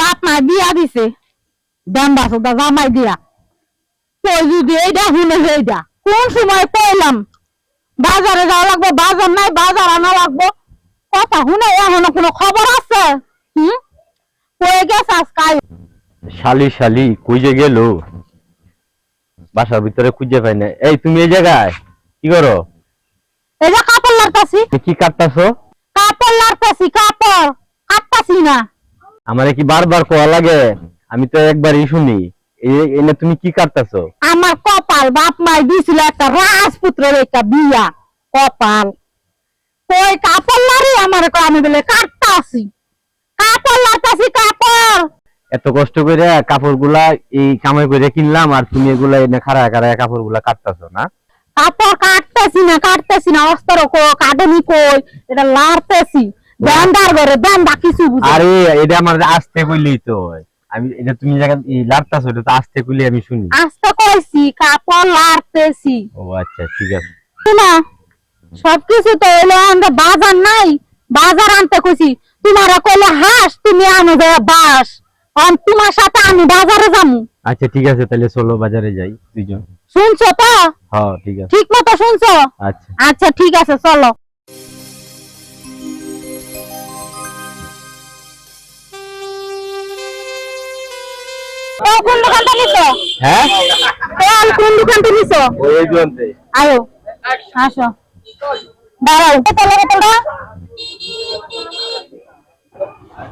বাপ মা বিয়া দিছে। দাম্বা সুদা জামাই দিয়া কই যদি এইটা শুনে এইটা কোন সময় কইলাম বাজারে যাওয়া লাগবো বাজার নাই বাজার আনা লাগবো? কথা শুনে এখনও কোনো খবর আছে? হুম? কয়ে গেছে আজকাল। শালি শালি কই যে গেল। বাসার ভিতরে খুঁজে পাই না এই তুমি এই জায়গায়? কি করো? এই যে কাপড় লাড়তাছি। তুমি কি কাটতাছো? কাপড় লাড়তাছি কাপড়। কাটতাছি না। আমারে কি বারবার কোয়া লাগে? আমি তো একবারই শুনি। এনে তুমি কি কাটতাছো? আমার কপাল বাপ মাই দিছিল একটা রাজপুত্রের একটা বিয়া। কপাল। ওই কাপড় লারি আমার কয়? আমি বলে কাটতাছি। কাপড় লাড়তাছি কাপড়। এত কষ্ট করে কাপড়গুলা এই কামাই করে কিনলাম আর তুমি এগুলা এনে খাড়া খাড়া কাপড়গুলা কাটতাছো না? কাপড় কাটতেছি না কাটতেছি না। অস্ত্র কো কাটনি কই এটা লাড়তেছি। ব্যান্ডার ঘরে ব্যান্ডা কিছু বুঝি আরে এটা আমার আসতে কইলেই তো আমি এটা তুমি জায়গা এই লাড়তাছো এটা তো আসতে কইলে আমি শুনি। আস্তে কইছি কাপড় লাড়তেছি। ও আচ্ছা ঠিক আছে। না সবকিছু তো এলো আমরা বাজার নাই। বাজার আনতে কইছি তোমারা কইলে হাঁস তুমি আনো বাস অন তোমার সাথে আমি বাজারে যামু। আচ্ছা ঠিক আছে তাহলে চলো বাজারে যাই দুইজন। শুনছো তো? হ্যাঁ ঠিক আছে। ঠিক মতো শুনছো? আচ্ছা। আচ্ছা ঠিক আছে চলো। ও কোন দোকানটা নিছো? হ্যাঁ? তেল কোন দোকানটা নিছো? ওই জন্যে আয়ো আসো। দাঁড়াও তেল বোতলটা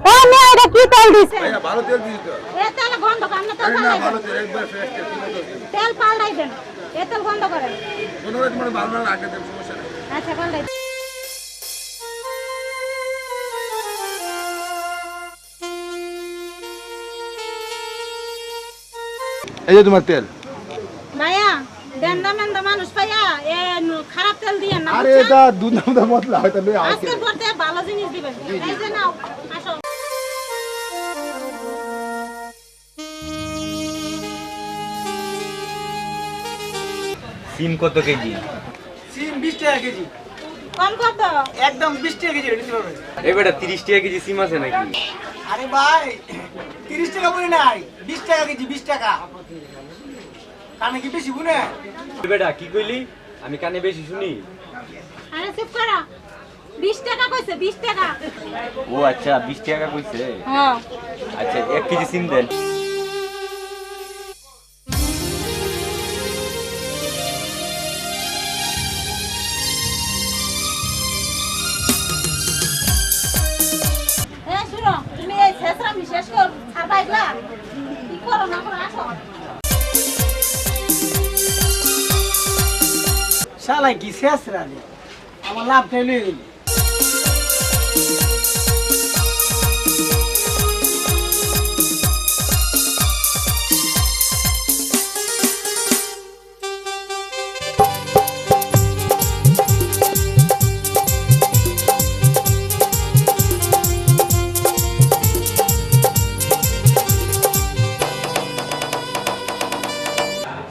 ও মেয়ে এটা কি তেল দিছে? ভালো তেল দিস এ তেল বন্ধ করেন তেল না ভালো তেল একবার ফ্রেশ তেল কিনে তো দিস। তেল পাল্টাই দেন। এ তেল বন্ধ করেন কোনো রকম ভালো না রাখে সমস্যা নেই। আচ্ছা পাল্টাই এই যে তোমার তেল। ভাইয়া দেন্দা মেন্দা মানুষ পাইয়া এ খারাপ তেল দিয়ে না আরে এটা দুধ নামটা মতলা হয়তো লই আসে আজকের ভালো জিনিস দিবেন। এই যে নাও আসো। সিম কত কেজি? সিম বিশ টাকা কেজি। কম কত? একদম বিশ টাকা কেজি নিতে পারবে এই বেটা তিরিশ টাকা কেজি সিম আছে নাকি? আরে ভাই তিরিশ টাকা বলে নাই বিশ টাকা কেজি বিশ টাকা। কানে কি বেশি এই বেটা কি কইলি? আমি কানে বেশি শুনি। আরে চুপ করো। বিশ টাকা কইছে বিশ টাকা। ও আচ্ছা বিশ টাকা কইছে? হ্যাঁ। আচ্ছা এক কেজি সিম দেন। এ শুনো তুমি এই শেষরা কর খাবার এগুলা কি করো না করো আসো। কি শেষ রানি। আমার লাভ ফেলে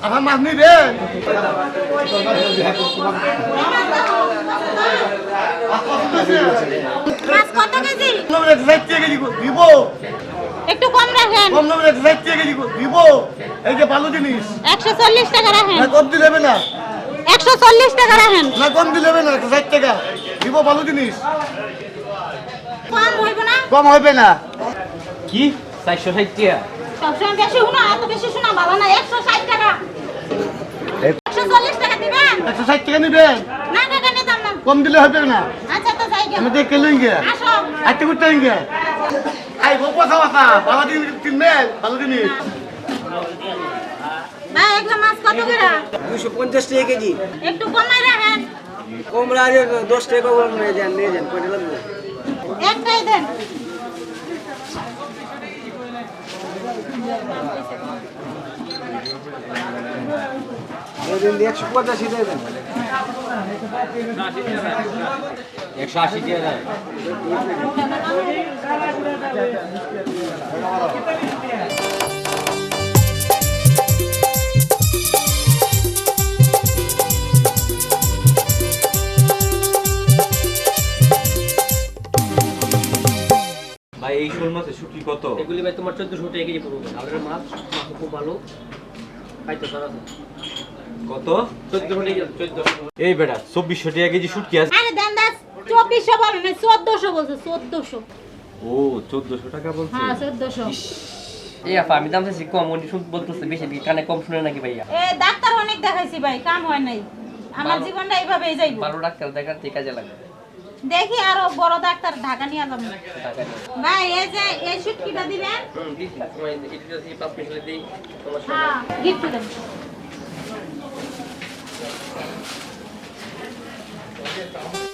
আমার মাছ নিবেন কেজি? দিব। একটু কম রাখেন। কম ষাট টাকা কেজি দিব। এই যে ভালো জিনিস। একশো চল্লিশ টাকা রাখেন। না কম দিলেবে না। একশো চল্লিশ টাকা রাখেন। না কম দিলেবে না ষাট টাকা। দিব ভালো জিনিস। কম হইব না? কম হবে না। কি? চারশো ষাট টাকা? সবসময় বেশি শোনা এত বেশি শোনা ভালো না। একশো চল্লিশ টাকা দিবেন একশো ষাট না টাকা নিতাম না কম দিলে হবে না। আচ্ছা তো যাই গে আমি দেখে আসো। করতে লইঙ্গে আই গো কথা কথা ভালো জিনিস কিনবেন ভালো জিনিস ভাই এগুলো মাছ কত করে? দুশো পঞ্চাশ টাকা কেজি। একটু কমাই রাখেন। কমরা আরে টাকা করে নিয়ে যান নিয়ে যান কয়টা লাগবে। একটাই দেন। ওই দিন দিয়ে একশো পঁচাশি দিয়ে দেন। একশো আশি টাকা ভাই এই শোল মাছের শুটকি কত? এগুলি ভাই তোমার চোদ্দশো টাকা কেজি পড়বে। আমাদের মাছ মাছ খুব ভালো। খাইতে পারা কত? চোদ্দশো টাকা চোদ্দশো এই বেটা চব্বিশশো টাকা কেজি শুটকি আছে। আরে দেন দাস চব্বিশশো বলে না চোদ্দশো বলছে চোদ্দশো। ও চোদ্দশো টাকা বলছে? হ্যাঁ চোদ্দশো। এই আপা আমি দাম চাইছি কম উনি শুনতে বলতেছে বেশি বেশি কানে কম শুনে নাকি ভাইয়া? এ ডাক্তার অনেক দেখাইছি ভাই কাম হয় নাই। আমার ভালো। জীবনটা এইভাবেই যাইব। ভালো ডাক্তার দেখার ঠিক কাজে লাগে। দেখি আরও বড় ডাক্তার ঢাকা নিয়ে যাব। ভাই এই যে এই সুটকিটা দিবেন? হুম দিচ্ছি তোমার এই- এই দিতে পাঁচ মিনিট দিই তোমার হ্যাঁ গিফট দেন সামনে